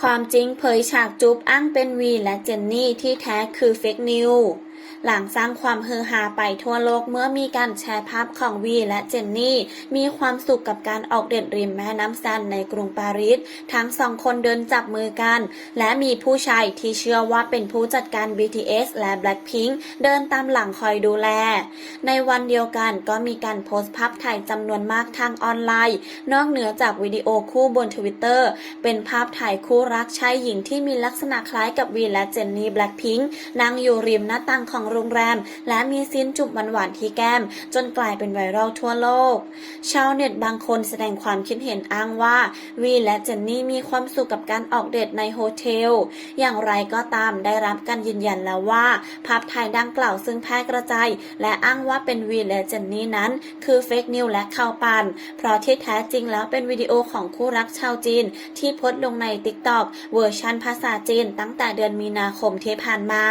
ความจริงเผยฉากจูบอ้างเป็นวีและเจนนี่ที่แท้คือเฟกนิว หลังสร้างความฮือฮาไปทั่วโลกเมื่อมีการแชร์ภาพของวีและเจนนี่ มีความสุขกับการออกเดทริมแม่น้ำซันในกรุงปารีส ทั้งสองคนเดินจับมือกัน และมีผู้ชายที่เชื่อว่าเป็นผู้จัดการ BTS และ Blackpink เดินตามหลังคอยดูแล ในวันเดียวกันก็มีการโพสต์ภาพถ่ายจำนวนมากทางออนไลน์ นอกเหนือจากวิดีโอคู่บนทวิตเตอร์เป็นภาพถ่ายคู่รักชายหญิงที่มีลักษณะคล้ายกับวีและเจนนี่แบล็คพิงค์นั่งอยู่ริมหน้าต่างของโรงแรม และมีซีนจุบหวานๆที่แก้ม จนกลายเป็นไวรัลทั่วโลก ชาวเน็ตบางคนแสดงความคิดเห็นอ้างว่า วีและเจนนี่มีความสุขกับการออกเดทในโฮเทล อย่างไรก็ตามได้รับการยืนยันแล้วว่า ภาพถ่ายดังกล่าวซึ่งแพร่กระจายและอ้างว่าเป็นวีและเจนนี่นั้น คือเฟกนิวและข่าวปันเพราะที่แท้จริงแล้วเป็นวิดีโอของคู่รักชาวจีน ที่โพสต์ลงใน TikTok เวอร์ชันภาษาจีนตั้งแต่เดือนมีนาคมที่ผ่านมา